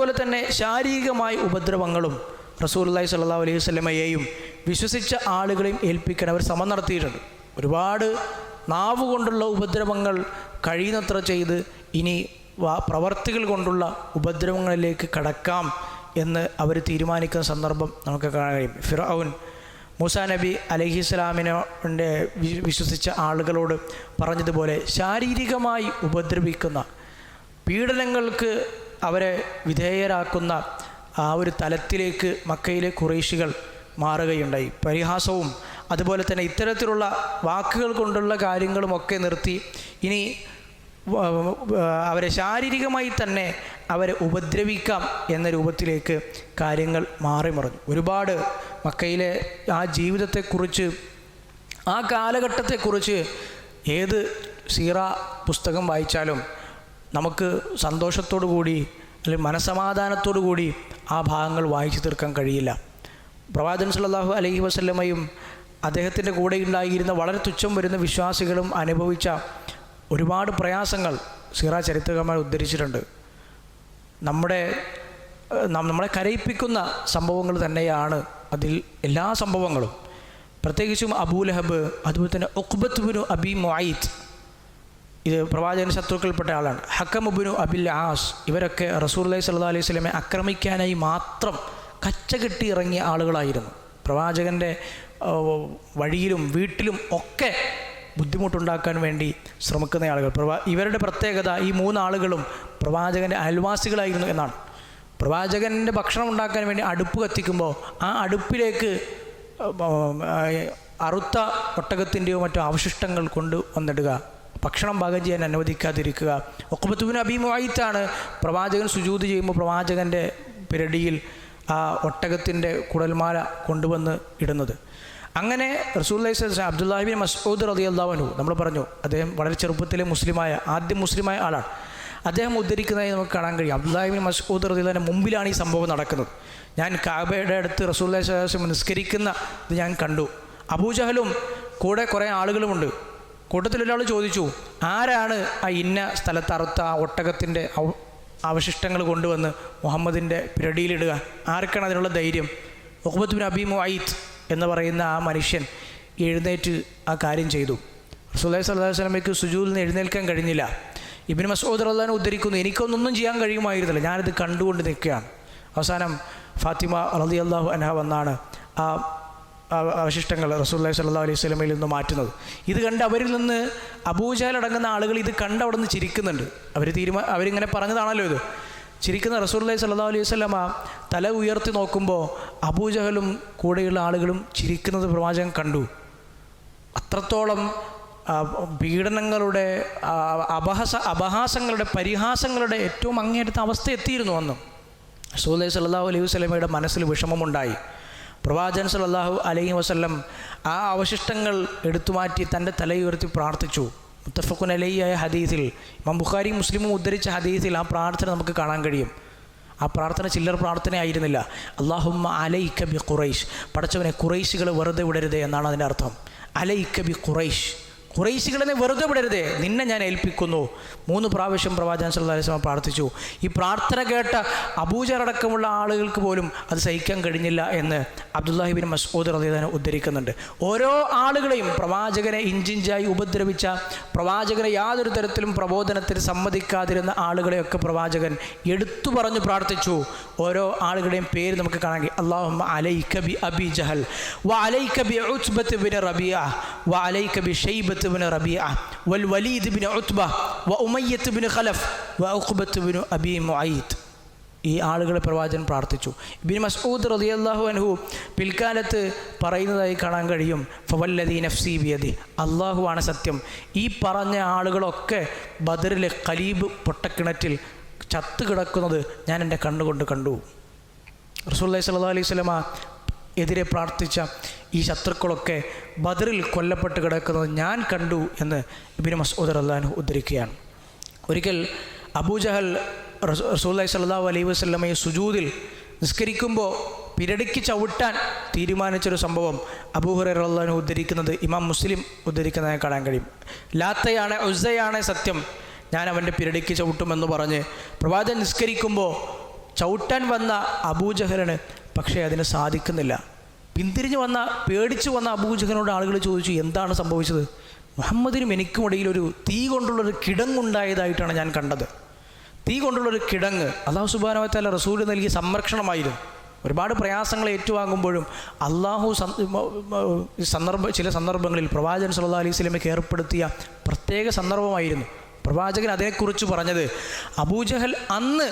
അതുപോലെ തന്നെ ശാരീരികമായ ഉപദ്രവങ്ങളും റസൂലുള്ളാഹി സ്വല്ലല്ലാഹു അലൈഹി വസല്ലമയെയും വിശ്വസിച്ച ആളുകളെയും ഏൽപ്പിക്കാൻ അവർ ശ്രമം നടത്തിയിട്ടുണ്ട്. ഒരുപാട് നാവ് കൊണ്ടുള്ള ഉപദ്രവങ്ങൾ കഴിയുന്നത്ര ചെയ്ത് ഇനി പ്രവർത്തികൾ കൊണ്ടുള്ള ഉപദ്രവങ്ങളിലേക്ക് കടക്കാം എന്ന് അവർ തീരുമാനിക്കുന്ന സന്ദർഭം നമുക്ക് കാണാൻ കഴിയും. ഫിറൌൻ മൂസാ നബി അലഹി ഇസ്ലാമിനെ വിശ്വസിച്ച ആളുകളോട് പറഞ്ഞതുപോലെ ശാരീരികമായി ഉപദ്രവിക്കുന്ന പീഡനങ്ങൾക്ക് അവരെ വിധേയരാക്കുന്ന ആ ഒരു തലത്തിലേക്ക് മക്കയിലെ കുറേശികൾ മാറുകയുണ്ടായി. പരിഹാസവും അതുപോലെ തന്നെ ഇത്തരത്തിലുള്ള വാക്കുകൾ കൊണ്ടുള്ള കാര്യങ്ങളുമൊക്കെ നിർത്തി ഇനി അവരെ ശാരീരികമായി തന്നെ അവരെ ഉപദ്രവിക്കാം എന്ന രൂപത്തിലേക്ക് കാര്യങ്ങൾ മാറി മറിഞ്ഞു ഒരുപാട് മക്കയിലെ ആ ജീവിതത്തെക്കുറിച്ച് ആ കാലഘട്ടത്തെക്കുറിച്ച് ഏത് സീറ പുസ്തകം വായിച്ചാലും നമുക്ക് സന്തോഷത്തോടു കൂടി അല്ലെങ്കിൽ മനസമാധാനത്തോടു കൂടി ആ ഭാഗങ്ങൾ വായിച്ചു തീർക്കാൻ കഴിയില്ല. പ്രവാചൻ സല്ലാഹു അലഹി വസല്ലമയും അദ്ദേഹത്തിന്റെ കൂടെ ഉണ്ടായിരുന്ന വളരെ തുച്ഛം വരുന്ന വിശ്വാസികളും അനുഭവിച്ച ഒരുപാട് പ്രയാസങ്ങൾ സിറ ചരിത്രകമായി ഉദ്ധരിച്ചിട്ടുണ്ട്. നമ്മുടെ നമ്മളെ കരയിപ്പിക്കുന്ന സംഭവങ്ങൾ തന്നെയാണ് അതിൽ എല്ലാ സംഭവങ്ങളും. പ്രത്യേകിച്ചും അബൂലഹബ് അതുപോലെ തന്നെ ഒക്ബത്തുബിനു അബി മൊയ്ത്ത് ഇത് പ്രവാചകൻ ശത്രുക്കൾപ്പെട്ട ആളാണ്. ഹക്കമുബിനു അബിൽ ആസ്. ഇവരൊക്കെ റസൂർ അലൈഹി സല്ലാ അലൈഹി സ്വലമെ ആക്രമിക്കാനായി മാത്രം കച്ചകെട്ടി ഇറങ്ങിയ ആളുകളായിരുന്നു. പ്രവാചകന്റെ വഴിയിലും വീട്ടിലും ഒക്കെ ബുദ്ധിമുട്ടുണ്ടാക്കാൻ വേണ്ടി ശ്രമിക്കുന്ന ആളുകൾ. പ്രവാ ഇവരുടെ പ്രത്യേകത ഈ മൂന്നാളുകളും പ്രവാചകന്റെ അയൽവാസികളായിരുന്നു എന്നാണ്. പ്രവാചകന്റെ ഭക്ഷണം ഉണ്ടാക്കാൻ വേണ്ടി അടുപ്പ് കത്തിക്കുമ്പോൾ ആ അടുപ്പിലേക്ക് അറുത്ത ഒട്ടകത്തിന്റെയോ മറ്റോ അവശിഷ്ടങ്ങൾ കൊണ്ട് വന്നിടുക. ഭക്ഷണം പാകം ചെയ്യാൻ അനുവദിക്കാതിരിക്കുക. ഒക്കുബത്തുബിന് അഭിമുഖായിട്ടാണ് പ്രവാചകൻ സുജൂത് ചെയ്യുമ്പോൾ പ്രവാചകന്റെ പിരടിയിൽ ആ ഒട്ടകത്തിന്റെ കുടൽമാല കൊണ്ടുവന്ന് ഇടുന്നത്. അങ്ങനെ റസൂല്ലി അബ്ദുല്ലാഹിബിൻ മസ്ഊദ് റതി അള്ളാഹുനു നമ്മൾ പറഞ്ഞു അദ്ദേഹം വളരെ ചെറുപ്പത്തിലെ മുസ്ലിമായ ആദ്യം മുസ്ലിമായ ആളാണ്. അദ്ദേഹം ഉദ്ധരിക്കുന്നതായി നമുക്ക് കാണാൻ കഴിയും. അബ്ദുല്ലാഹിബിൻ മസ്ഊദ് റദിയുടെ മുമ്പിലാണ് ഈ സംഭവം നടക്കുന്നത്. ഞാൻ കാബയുടെ അടുത്ത് റസൂല്ലി സ്വലാസ്ലം നിസ്കരിക്കുന്ന ഇത് ഞാൻ കണ്ടു. അബൂജഹലും കൂടെ കുറേ ആളുകളുമുണ്ട്. കൂട്ടത്തിലൊരാൾ ചോദിച്ചു ആരാണ് ആ ഇന്ന സ്ഥലത്ത് അറുത്ത ആ ഒട്ടകത്തിന്റെ അവശിഷ്ടങ്ങൾ കൊണ്ടുവന്ന് മുഹമ്മദിന്റെ പിരടിയിലിടുക? ആർക്കാണ് അതിനുള്ള ധൈര്യം? മുഹമ്മദ് ബിൻ അബി മുയിത്ത് എന്ന് പറയുന്ന ആ മനുഷ്യൻ എഴുന്നേറ്റ് ആ കാര്യം ചെയ്തു. റസൂല്ലി സ്വല്ലല്ലാഹു അലൈഹി സുജൂൽ നിന്ന് എഴുന്നേൽക്കാൻ കഴിഞ്ഞില്ല. ഇബിൻ മസൂദ് അള്ളഹാൻ ഉദ്ധരിക്കുന്നു എനിക്കൊന്നൊന്നും ചെയ്യാൻ കഴിയുമായിരുന്നില്ല. ഞാനിത് കണ്ടുകൊണ്ട് നിൽക്കുകയാണ്. അവസാനം ഫാത്തിമ റളി അള്ളാഹു അൻഹ വന്നാണ് ആ അവശിഷ്ടങ്ങൾ റസൂല്ലാഹി സല്ലാ അലൈഹി സ്വലമയിൽ നിന്ന് മാറ്റുന്നത്. ഇത് കണ്ട് അവരിൽ നിന്ന് അബൂജഹൽ അടങ്ങുന്ന ആളുകൾ ഇത് കണ്ട് അവിടെ നിന്ന് ചിരിക്കുന്നുണ്ട്. അവർ തീരുമാ അവരിങ്ങനെ പറഞ്ഞതാണല്ലോ ഇത്. ചിരിക്കുന്ന റസൂല്ലാഹി സല്ലാ അലൈഹി സ്വലമ തല ഉയർത്തി നോക്കുമ്പോൾ അബൂജഹലും കൂടെയുള്ള ആളുകളും ചിരിക്കുന്നത് പ്രവാചകൻ കണ്ടു. അത്രത്തോളം പീഡനങ്ങളുടെ അപഹസ അപഹാസങ്ങളുടെ പരിഹാസങ്ങളുടെ ഏറ്റവും അങ്ങേയറ്റത്തെ അവസ്ഥ എത്തിയിരുന്നു അന്ന്. റസൂല്ലാഹി സല്ലാഹു അലൈഹി വസ്ലമയുടെ മനസ്സിൽ വിഷമമുണ്ടായി. പ്രവാചകൻ സല്ലല്ലാഹു അലൈഹി വസല്ലം ആ അവശിഷ്ടങ്ങൾ എടുത്തുമാറ്റി തന്റെ തലയുയർത്തി പ്രാർത്ഥിച്ചു. മുത്തഫഖുൻ ആയ ഹദീസിൽ ഇമാം ബുഖാരി മുസ്ലിമും ഉദ്ധരിച്ച ഹദീസിൽ ആ പ്രാർത്ഥന നമുക്ക് കാണാൻ കഴിയും. ആ പ്രാർത്ഥന ചില്ലർ പ്രാർത്ഥനയായിരുന്നില്ല അള്ളാഹുമ്മ അലൈ ബി ഖുറൈഷ് പടച്ചവനെ ഖുറൈശികളെ വെറുതെ വിടരുത് എന്നാണ് അതിന്റെ അർത്ഥം. അലൈ ബി ഖുറൈഷ് ഖുറൈശികളെ വെറുതെ വിടരുതേ. നിന്നെ ഞാൻ ഏൽപ്പിക്കുന്നു. മൂന്ന് പ്രാവശ്യം പ്രവാചകൻ അലൈഹി വസല്ലം പ്രാർത്ഥിച്ചു. ഈ പ്രാർത്ഥന കേട്ട അബൂജറടക്കമുള്ള ആളുകൾക്ക് പോലും അത് സഹിക്കാൻ കഴിഞ്ഞില്ല എന്ന് അബ്ദുല്ലാഹിബിൻ മസ്ഊദ് അൻഹു ഉദ്ധരിക്കുന്നുണ്ട്. ഓരോ ആളുകളെയും പ്രവാചകനെ ഇഞ്ചിഞ്ചായി ഉപദ്രവിച്ച പ്രവാചകനെ യാതൊരു തരത്തിലും പ്രബോധനത്തിൽ സമ്മതിക്കാതിരുന്ന ആളുകളെയൊക്കെ പ്രവാചകൻ എടുത്തു പറഞ്ഞു പ്രാർത്ഥിച്ചു. ഓരോ ആളുകളുടെയും പേര് നമുക്ക് കാണാൻ കഴിയും. അലൈ അലൈക ബി അബി ജഹൽ വ അലൈക ബി ഉത്ബത്ത് ബിൻ റബിയ വ അലൈക ബി ഷൈബത്ത് ബിൻ റബിയ വൽ വലീദ് ബിൻ ഉത്ബ വ ഉമയ്യത്ത് ബിൻ ഖലഫ് വ ഉഖ്ബത്ത് ബിൻ അബി മുഅയ്ത്ത് ഈ ആളുകളെ പ്രവാചകൻ പ്രാർത്ഥിച്ചു. ഇബിൻ മസ്ഊദ് റളിയല്ലാഹു അൻഹു പിൽക്കാലത്ത് പറയുന്നതായി കാണാൻ കഴിയും ഫവല്ലദീ നഫ്സി ബിയദി. അള്ളാഹുവാണ് സത്യം. ഈ പറഞ്ഞ ആളുകളൊക്കെ ബദറിലെ ഖലീബ് പൊട്ടക്കിണറ്റിൽ ചത്തു കിടക്കുന്നത് ഞാൻ എന്റെ കണ്ണുകൊണ്ട് കണ്ടു. റസൂല്ലി സല്ലാ അലൈഹി സ്വലമ എതിരെ പ്രാർത്ഥിച്ച ഈ ശത്രുക്കളൊക്കെ ബദറിൽ കൊല്ലപ്പെട്ട് കിടക്കുന്നത് ഞാൻ കണ്ടു എന്ന് ഇബിന് മസൂദ് അള്ളഹാൻ ഉദ്ധരിക്കുകയാണ്. ഒരിക്കൽ അബൂജഹൽ റസൂല്ലി സല്ലാഹു അലൈഹി വസ്ലമയെ സുജൂദിൽ നിസ്കരിക്കുമ്പോൾ പിരടിക്ക് ചവിട്ടാൻ തീരുമാനിച്ചൊരു സംഭവം അബൂഹുറ അള്ളഹാൻ ഉദ്ധരിക്കുന്നത് ഇമാം മുസ്ലിം ഉദ്ധരിക്കുന്നതായി കാണാൻ കഴിയും. ലാത്തയാണ് ഉസയാണ് സത്യം. ഞാൻ അവന്റെ പിരടിക്ക് ചവിട്ടുമെന്ന് പറഞ്ഞ് പ്രവാചകൻ നിസ്കരിക്കുമ്പോൾ ചവിട്ടാൻ വന്ന അബൂജഹലിന് പക്ഷേ അതിന് സാധിക്കുന്നില്ല. പിന്തിരിഞ്ഞ് വന്ന പേടിച്ചു വന്ന അബൂജഹനോട് ആളുകൾ ചോദിച്ചു എന്താണ് സംഭവിച്ചത്? മുഹമ്മദിനും എനിക്കും ഇടയിൽ ഒരു തീ കൊണ്ടുള്ളൊരു കിടങ്ങുണ്ടായതായിട്ടാണ് ഞാൻ കണ്ടത്. തീ കൊണ്ടുള്ളൊരു കിടങ്ങ് അള്ളാഹു സുബാനവത്താല റസൂൽ നൽകിയ സംരക്ഷണമായിരുന്നു. ഒരുപാട് പ്രയാസങ്ങൾ ഏറ്റുവാങ്ങുമ്പോഴും അള്ളാഹു സന്ദർഭ ചില സന്ദർഭങ്ങളിൽ പ്രവാചകൻ സല്ലാ അലൈഹി സ്വലമയ്ക്ക് ഏർപ്പെടുത്തിയ പ്രത്യേക സന്ദർഭമായിരുന്നു. പ്രവാചകൻ അതിനെക്കുറിച്ച് പറഞ്ഞത് അബൂജഹൽ അന്ന്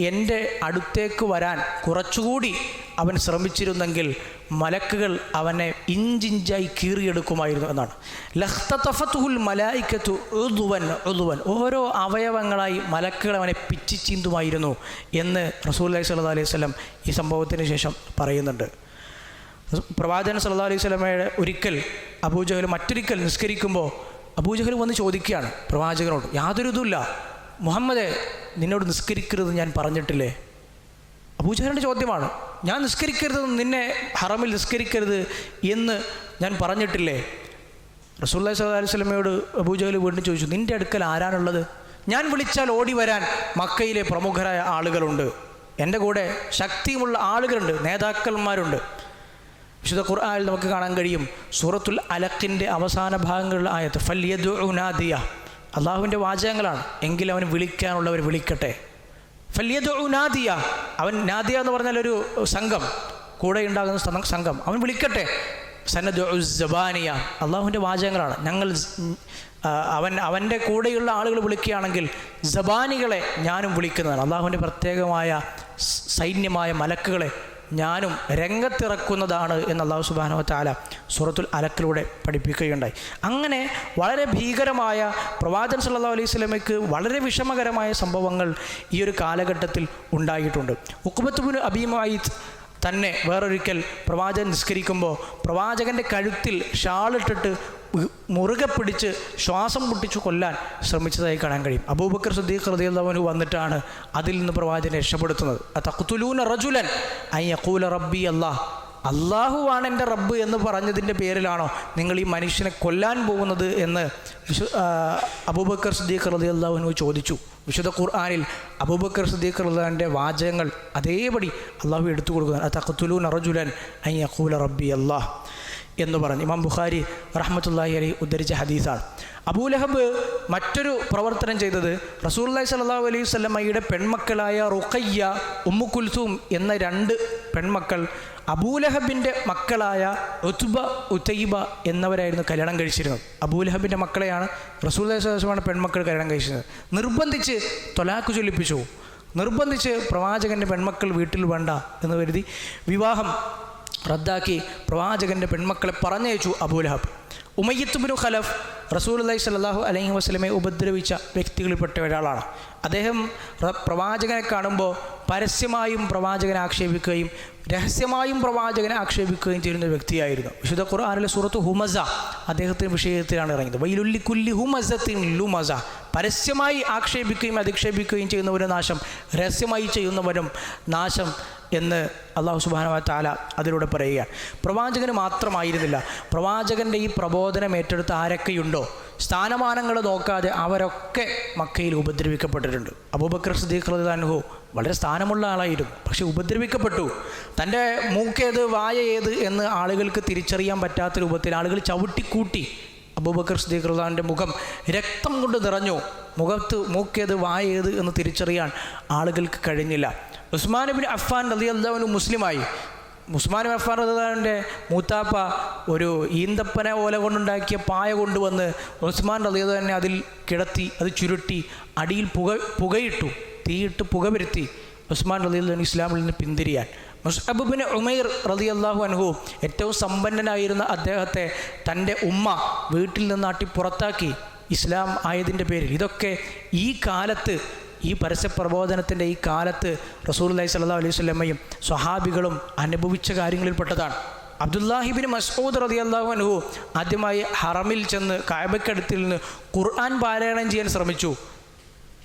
എന്റെ അടുത്തേക്ക് വരാൻ കുറച്ചുകൂടി അവൻ ശ്രമിച്ചിരുന്നെങ്കിൽ മലക്കുകൾ അവനെ ഇഞ്ചിഞ്ചായി കീറിയെടുക്കുമായിരുന്നു എന്നാണ്. ലഹ്തഫത്തുൽ മലായിക്കത്തു ഉദുവൻ ഉദുവൻ. ഓരോ അവയവങ്ങളായി മലക്കുകൾ അവനെ പിച്ചി ചീന്തുമായിരുന്നു എന്ന് റസൂൽ അലൈഹി സ്വല്ലാ അലൈഹി സ്വലം ഈ സംഭവത്തിന് ശേഷം പറയുന്നുണ്ട്. പ്രവാചകൻ സല്ലാ അലൈഹി സ്വലമയുടെ ഒരിക്കൽ അബൂജഹൽ മറ്റൊരിക്കൽ നിസ്കരിക്കുമ്പോൾ അബൂജഹൽ വന്ന് ചോദിക്കുകയാണ് പ്രവാചകനോട് യാതൊരു ഇതുമില്ല. മുഹമ്മദെ നിന്നോട് നിസ്കരിക്കരുത് ഞാൻ പറഞ്ഞിട്ടില്ലേ? അബൂജഹലിന്റെ ചോദ്യമാണ്. ഞാൻ നിസ്കരിക്കരുത് നിന്നെ ഹറമിൽ നിസ്കരിക്കരുത് എന്ന് ഞാൻ പറഞ്ഞിട്ടില്ലേ? റസൂല്ലാ സല്ലല്ലാഹു അലൈഹി സ്വലമയോട് അബൂജഹൽ വീണ്ടും ചോദിച്ചു നിന്റെ അടുക്കൽ ആരാണുള്ളത്? ഞാൻ വിളിച്ചാൽ ഓടി വരാൻ മക്കയിലെ പ്രമുഖരായ ആളുകളുണ്ട്. എന്റെ കൂടെ ശക്തിയുമുള്ള ആളുകളുണ്ട് നേതാക്കന്മാരുണ്ട്. വിശുദ്ധ ഖുർആനിൽ നമുക്ക് കാണാൻ കഴിയും സൂറത്തുൽ അലക്കിന്റെ അവസാന ഭാഗങ്ങളിലെ ആയത്ത് ഫല്യദു ഉനാദിയ അള്ളാഹുവിന്റെ വാചകങ്ങളാണ്. എങ്കിൽ അവൻ വിളിക്കാനുള്ളവർ വിളിക്കട്ടെ. ഫല്യദു നാദിയ. അവൻ നാദിയ എന്ന് പറഞ്ഞാൽ ഒരു സംഘം. കൂടെ ഉണ്ടാകുന്ന സംഘം. അവൻ വിളിക്കട്ടെ. സന്നദ് ജബാനിയ അള്ളാഹുവിന്റെ വാചകങ്ങളാണ്. ഞങ്ങൾ അവൻ അവന്റെ കൂടെയുള്ള ആളുകൾ വിളിക്കുകയാണെങ്കിൽ ജബാനികളെ ഞാനും വിളിക്കുന്നതാണ്. അള്ളാഹുവിന്റെ പ്രത്യേകമായ സൈന്യമായ മലക്കുകളെ ഞാനും രംഗത്തിറക്കുന്നതാണ് എന്ന് അള്ളാഹു സുബാനോ താല സൂറത്തുൽ അലക്കിലൂടെ പഠിപ്പിക്കുകയുണ്ടായി. അങ്ങനെ വളരെ ഭീകരമായ പ്രവാചൻ സല്ലാ അലൈഹി സ്വലമയ്ക്ക് വളരെ വിഷമകരമായ സംഭവങ്ങൾ ഈ ഒരു കാലഘട്ടത്തിൽ ഉണ്ടായിട്ടുണ്ട്. ഉക്കുബത്തുബുൽ അബീമായി തന്നെ വേറൊരിക്കൽ പ്രവാചകൻ നിസ്കരിക്കുമ്പോൾ പ്രവാചകന്റെ കഴുത്തിൽ ഷാളിട്ടിട്ട് മുറുകെ പിടിച്ച് ശ്വാസം മുട്ടിച്ച് കൊല്ലാൻ ശ്രമിച്ചതായി കാണാൻ കഴിയും. അബൂബക്കർ സുദ്ദീഖ് റളിയല്ലാഹു വന്നിട്ടാണ് അതിൽ നിന്ന് പ്രവാചകനെ രക്ഷപ്പെടുത്തുന്നത്. തഖ്തുലൂന റജുലൻ യഖൂല റബ്ബി അള്ളാഹ് അള്ളാഹുവാണ് എന്റെ റബ്ബ് എന്ന് പറഞ്ഞതിന്റെ പേരിലാണോ നിങ്ങൾ ഈ മനുഷ്യനെ കൊല്ലാൻ പോകുന്നത് എന്ന് വിശു അബൂബക്കർ സുദ്ദീഖ് റതി ചോദിച്ചു. വിശുദ്ധ ഖുർആാനിൽ അബൂബക്കർ സുദ്ദീഖ് റഹ്ലാന്റെ വാചകങ്ങൾ അതേപടി അള്ളാഹു എടുത്തു കൊടുക്കുന്നത് തഖ്തുലൂന അറജുലൻ ഐ യഖൂല റബ്ബി അല്ലാഹ്. എന്ന് പറഞ്ഞു. ഇമാം ബുഖാരി റഹ്മത്തുല്ലാഹി അലി ഉദ്ധരിച്ച ഹദീസാണ്. അബൂലഹബ് മറ്റൊരു പ്രവർത്തനം ചെയ്തത് റസൂല്ലായി സല്ലല്ലാഹു അലൈഹി വസല്ലമയുടെ പെൺമക്കളായ റുഖയ്യ ഉമ്മു കുൽസൂം എന്ന രണ്ട് പെൺമക്കൾ അബൂലഹബിന്റെ മക്കളായ ഉത്ബ ഉത്തൈബ എന്നിവരായിരുന്നു കല്യാണം കഴിച്ചിരുന്നത്. അബൂലഹബിന്റെ മക്കളെയാണ് റസൂല്ലായി സ്വലമാണ് പെൺമക്കൾ കല്യാണം കഴിച്ചിരുന്നത് നിർബന്ധിച്ച് തൊലാക്ക് ചൊല്ലിപ്പിച്ചു. നിർബന്ധിച്ച് പ്രവാചകന്റെ പെൺമക്കൾ വീട്ടിൽ വേണ്ട എന്ന് കരുതി വിവാഹം റദ്ദാക്കി പ്രവാചകന്റെ പെൺമക്കളെ പറഞ്ഞയച്ചു അബൂലഹബ്. ഉമയ്യത്തുബിനു ഖലഫ് റസൂൽ അലൈഹി സ്വല്ലല്ലാഹു അലൈഹി വസ്ലമെ ഉപദ്രവിച്ച വ്യക്തികളിൽപ്പെട്ട ഒരാളാണ്. അദ്ദേഹം പ്രവാചകനെ കാണുമ്പോൾ പരസ്യമായും പ്രവാചകനെ ആക്ഷേപിക്കുകയും രഹസ്യമായും പ്രവാചകനെ ആക്ഷേപിക്കുകയും ചെയ്യുന്ന വ്യക്തിയായിരുന്നു. വിശുദ്ധ ഖുർആാനിലെ സൂറത്ത് ഹുമസ അദ്ദേഹത്തിന്റെ വിഷയത്തിലാണ് ഇറങ്ങിയത്. വൈലുല്ലി കുല്ലി ഹുമസത്തിൻ ലുമസ. പരസ്യമായി ആക്ഷേപിക്കുകയും അധിക്ഷേപിക്കുകയും ചെയ്യുന്നവരും നാശം രഹസ്യമായി ചെയ്യുന്നവരും നാശം എന്ന് അള്ളാഹു സുബാന താല അതിലൂടെ പറയുകയാണ്. പ്രവാചകന് മാത്രമായിരുന്നില്ല. പ്രവാചകന്റെ ഈ പ്രബോധനം ഏറ്റെടുത്ത് ആരൊക്കെയുണ്ടോ? സ്ഥാനമാനങ്ങൾ നോക്കാതെ അവരൊക്കെ മക്കയിൽ ഉപദ്രവിക്കപ്പെട്ടിട്ടുണ്ട്. അബൂബക്കർ റളിയല്ലാഹു വളരെ സ്ഥാനമുള്ള ആളായിരുന്നു. പക്ഷെ ഉപദ്രവിക്കപ്പെട്ടു. തന്റെ മൂക്കേത് വായ ഏത് എന്ന് ആളുകൾക്ക് തിരിച്ചറിയാൻ പറ്റാത്ത രൂപത്തിൽ ആളുകൾ ചവിട്ടിക്കൂട്ടി. അബൂബക്കർ റളിയല്ലാഹുവിന്റെ മുഖം രക്തം കൊണ്ട് നിറഞ്ഞു. മുഖത്ത് മൂക്കേത് വായ ഏത് എന്ന് തിരിച്ചറിയാൻ ആളുകൾക്ക് കഴിഞ്ഞില്ല. ഉസ്മാൻ ബിൻ അഫ്ഫാൻ റളിയല്ലാഹു മുസ്ലിമായി. ഉസ്മാൻ അഫ്ഫാൻ റളിയല്ലാഹുവിന്റെ മൂത്താപ്പ ഒരു ഈന്തപ്പന ഓല കൊണ്ടുണ്ടാക്കിയ പായ കൊണ്ടുവന്ന് ഉസ്മാൻ റളിയല്ലാഹു തന്നെ അതിൽ കിടത്തി അത് ചുരുട്ടി അടിയിൽ പുക പുകയിട്ടു തീയിട്ട് പുക വരുത്തി ഉസ്മാൻ റളിയല്ലാഹു ഇസ്ലാമിൽ നിന്ന് പിന്തിരിയാൻ. മുസ്അബിന് ഉമൈർ റളിയല്ലാഹു അൻഹു ഏറ്റവും സമ്പന്നനായിരുന്ന അദ്ദേഹത്തെ തന്റെ ഉമ്മ വീട്ടിൽ നിന്നാട്ടി പുറത്താക്കി ഇസ്ലാം ആയതിന്റെ പേരിൽ. ഇതൊക്കെ ഈ കാലത്ത് ഈ പരസ്യ പ്രബോധനത്തിന്റെ ഈ കാലത്ത് റസൂൽ അലൈഹി സ്വല്ലാ അലൈഹി സ്വലമ്മയും സ്വഹാബികളും അനുഭവിച്ച കാര്യങ്ങളിൽപ്പെട്ടതാണ്. അബ്ദുല്ലാഹിബിൻ മസ്ഊദ് റളിയല്ലാഹു അൻഹു ആദ്യമായി ഹറമിൽ ചെന്ന് കായബക്കടുത്തിൽ നിന്ന് ഖുർആൻ പാരായണം ചെയ്യാൻ ശ്രമിച്ചു.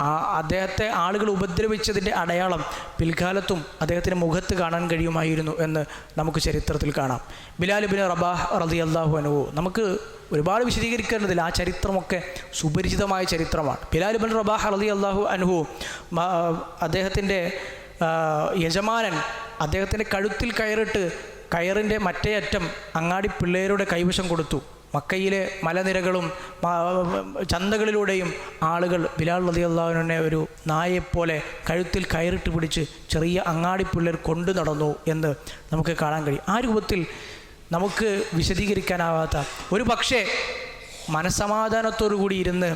ആ അദ്ദേഹത്തെ ആളുകൾ ഉപദ്രവിച്ചതിന്റെ അടയാളം പിൽക്കാലത്തും അദ്ദേഹത്തിന്റെ മുഖത്ത് കാണാൻ കഴിയുമായിരുന്നു എന്ന് നമുക്ക് ചരിത്രത്തിൽ കാണാം. ബിലാൽ ബിൻ റബാഹ് റതി അള്ളാഹു നമുക്ക് ഒരുപാട് വിശദീകരിക്കേണ്ടതില്ല. ആ ചരിത്രമൊക്കെ സുപരിചിതമായ ചരിത്രമാണ്. ബിലാൽ ബിൻ റബാഹ് അലി അള്ളാഹു അനുഹു അദ്ദേഹത്തിന്റെ യജമാനൻ അദ്ദേഹത്തിന്റെ കഴുത്തിൽ കയറിട്ട് കയറിന്റെ മറ്റേ അറ്റം അങ്ങാടി പിള്ളേരുടെ കൈവശം കൊടുത്തു. മക്കയിലെ മലനിരകളും ചന്തകളിലൂടെയും ആളുകൾ ബിലാൽ റതി അള്ളാഹുവിനെ ഒരു നായെപ്പോലെ കഴുത്തിൽ കയറിട്ട് പിടിച്ച് ചെറിയ അങ്ങാടി പിള്ളേർ കൊണ്ടു നടന്നു എന്ന് നമുക്ക് കാണാൻ കഴിയും. ആ രൂപത്തിൽ നമുക്ക് വിശദീകരിക്കാനാവാത്ത ഒരു പക്ഷേ മനസമാധാനത്തോടുകൂടി ഇരുന്ന്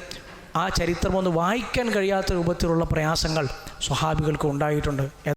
ആ ചരിത്രം ഒന്ന് വായിക്കാൻ കഴിയാത്ത രൂപത്തിലുള്ള പ്രയാസങ്ങൾ സ്വഹാബികൾക്ക് ഉണ്ടായിട്ടുണ്ട്.